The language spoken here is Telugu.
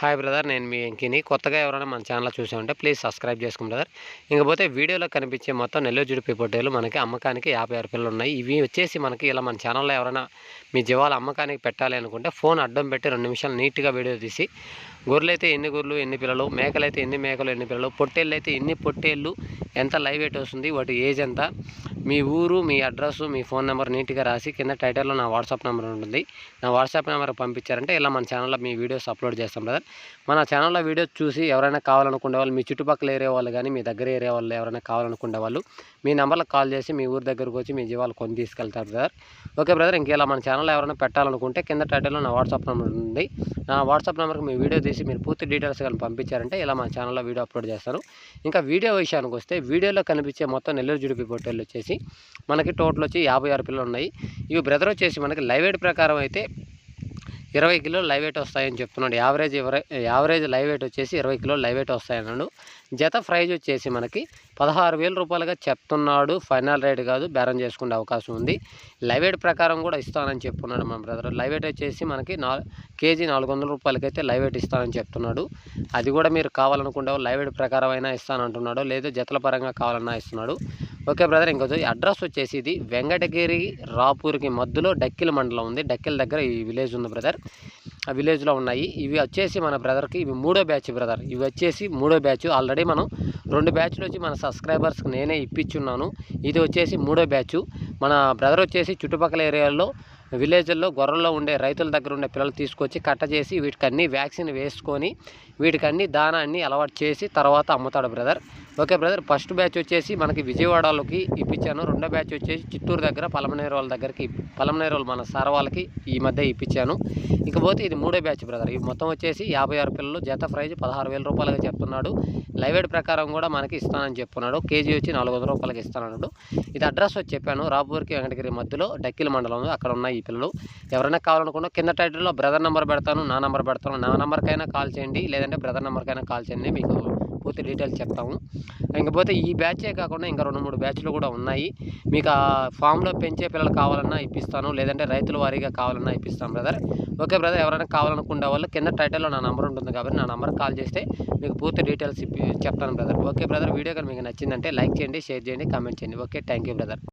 హాయ్ బ్రదర్ నేను మీ వెంకిని కొత్తగా ఎవరైనా మన ఛానల్ చూసామంటే ప్లీజ్ సబ్స్క్రైబ్ చేసుకోండి బ్రదర్ ఇంకపోతే వీడియోలో కనిపించే మొత్తం నెల్లూరు జుడిపి పొట్టేలు మనకి అమ్మకానికి యాభై ఆరు పిల్లలు ఉన్నాయి. ఇవి వచ్చేసి మనకి ఇలా మన ఛానల్లో ఎవరైనా మీ జీవాలు అమ్మకానికి పెట్టాలి అనుకుంటే ఫోన్ అడ్డం పెట్టి రెండు నిమిషాలు నీట్గా వీడియో తీసి గొర్రెలు అయితే ఎన్ని గొర్రెలు ఎన్ని పిల్లలు మేకలు అయితే ఎన్ని మేకలు ఎన్ని పిల్లలు పొట్టేళ్ళు అయితే ఎన్ని పొట్టేళ్ళు ఎంత లైవ్ వెయిట్ వస్తుంది వాటి ఏజ్ ఎంత? మీ ఊరు మీ అడ్రస్ మీ ఫోన్ నెంబర్ నీట్గా రాసి కింద టైటిల్లో నా వాట్సాప్ నెంబర్ ఉంటుంది. నా వాట్సాప్ నెంబర్ పంపించారంటే ఇలా మన ఛానల్లో మీ వీడియోస్ అప్లోడ్ చేస్తాం బ్రదర్. మన ఛానల్లో వీడియోస్ చూసి ఎవరైనా కావాలనుకునే వాళ్ళు మీ చుట్టుపక్కల ఏరియా వాళ్ళు కానీ మీ దగ్గర ఏరియా వాళ్ళు ఎవరైనా కావాలనుకునే వాళ్ళు మీ నెంబర్లకు కాల్ చేసి మీ ఊరి దగ్గరకు వచ్చి మీ జీవాలు కొని తీసుకెళ్తారు బ్రదర్. ఓకే బ్రదర్ ఇంకేలా మన ఛానల్లో ఎవరైనా పెట్టాలనుకుంటే కింద టైటిల్లో నా వాట్సాప్ నెంబర్ ఉంది నా వాట్సాప్ నెంబర్కి మీ వీడియో తీసి మీరు పూర్తి డీటెయిల్స్ కానీ పంపించారంటే ఇలా మా ఛానల్లో వీడియో అప్లోడ్ చేస్తాను. ఇంకా వీడియో విషయానికి వస్తే వీడియోలో కనిపించే మొత్తం నెల్లూరు జుడిపి పొట్టేళ్ళు వచ్చేసి మనకి టోటల్ వచ్చి యాభై ఆరు పిల్లలు ఉన్నాయి ఇవి బ్రదర్ వచ్చేసి మనకి లైవ్ ఎయిడ్ ప్రకారం అయితే ఇరవై కిలోలు లైవ్ వెయిట్ వస్తాయని చెప్తున్నాడు. యావరేజ్ యావరేజ్ లైవ్ వెయిట్ వచ్చేసి ఇరవై కిలోలు లైవ్ వెయిట్ వస్తాయన్నాడు. జత ప్రైజ్ వచ్చేసి మనకి పదహారు వేల రూపాయలుగా చెప్తున్నాడు. ఫైనల్ రేట్ కాదు బేరం చేసుకునే అవకాశం ఉంది. లైవ్ వెయిట్ ప్రకారం కూడా ఇస్తానని చెప్తున్నాడు మన బ్రదర్. లైవ్ వెయిట్ వచ్చేసి మనకి నా కేజీ నాలుగు వందల రూపాయలకైతే లైవ్ వెయిట్ ఇస్తానని చెప్తున్నాడు. అది కూడా మీరు కావాలనుకుంటే లైవ్ వెయిట్ ప్రకారం అయినా ఇస్తానంటున్నాడు. లేదు జతల పరంగా కావాలన్నా ఇస్తున్నాడు. ఓకే బ్రదర్ ఇంకొక అడ్రస్ వచ్చేసి ఇది వెంకటగిరి రాపూర్కి మధ్యలో డక్కిల మండలం ఉంది. డక్కిల దగ్గర ఈ విలేజ్ ఉంది బ్రదర్. ఆ విలేజ్లో ఉన్నాయి. ఇవి వచ్చేసి మన బ్రదర్కి ఇవి మూడో బ్యాచ్ బ్రదర్. ఇవి వచ్చేసి మూడో బ్యాచ్. ఆల్రెడీ మనం రెండు బ్యాచ్లు వచ్చి మన సబ్స్క్రైబర్స్కి నేనే ఇప్పించున్నాను. ఇది వచ్చేసి మూడో బ్యాచ్. మన బ్రదర్ వచ్చేసి చుట్టుపక్కల ఏరియాల్లో విలేజ్ల్లో గొర్రెల్లో ఉండే రైతుల దగ్గర ఉండే పిల్లలు తీసుకొచ్చి కట్ట చేసి వీటికన్నీ వ్యాక్సిన్ వేసుకొని వీటికన్నీ దానాన్ని అలవాటు చేసి తర్వాత అమ్ముతాడు brother. Okay brother. First batch వచ్చేసి మనకి విజయవాడలోకి ఇప్పించాను. రెండో బ్యాచ్ వచ్చేసి చిత్తూరు దగ్గర పలమనేరు వాళ్ళ దగ్గరికి పలమనేరు వాళ్ళు మన సార్ వాళ్ళకి ఈ మధ్య ఇప్పించాను. ఇకపోతే ఇది మూడో బ్యాచ్ బ్రదర్. ఇవి మొత్తం వచ్చేసి యాభై ఆరు పిల్లలు జత ప్రైజ్ పదహారు వేల రూపాయలుగా చెప్తున్నాడు. లైవేడ్ ప్రకారం కూడా మనకి ఇస్తానని చెప్తున్నాడు. కేజీ వచ్చి నాలుగు వందల రూపాయలకి ఇస్తానన్నాడు. ఇది అడ్రస్ వచ్చి చెప్పాను. రాపూర్కి వెంకటగిరి మధ్యలో డక్కిల మండలం అక్కడ ఉన్నాయి ఈ పిల్లలు. ఎవరైనా కావాలనుకున్నా కింద టైటిల్లో బ్రదర్ నెంబర్ పెడతాను నా నెంబర్ పెడతాను. నా నెంబర్కైనా కాల్ చేయండి లేదంటే బ్రదర్ నెంబర్కైనా కాల్ చేయండి మీకు పూర్తి డీటెయిల్స్ చెప్తాము. ఇంకపోతే ఈ బ్యాచే కాకుండా ఇంకా రెండు మూడు బ్యాచ్లు కూడా ఉన్నాయి. మీకు ఆ ఫామ్లో పెంచే పిల్లలు కావాలన్నా ఇప్పిస్తాను. లేదంటే రైతుల వారీగా కావాలన్నా ఇప్పిస్తాను బ్రదర్. Okay brother. ఎవరైనా కావాలనుకునే వాళ్ళు కింద టైటిల్లో నా నెంబర్ ఉంటుంది కాబట్టి నా నెంబర్ కాల్ చేస్తే మీకు పూర్తి డీటెయిల్స్ చెప్తాను బ్రదర్. Okay brother. వీడియో కానీ మీకు నచ్చిందంటే లైక్ చేయండి షేర్ చేయండి కామెంట్ చేయండి. Okay thank you brother.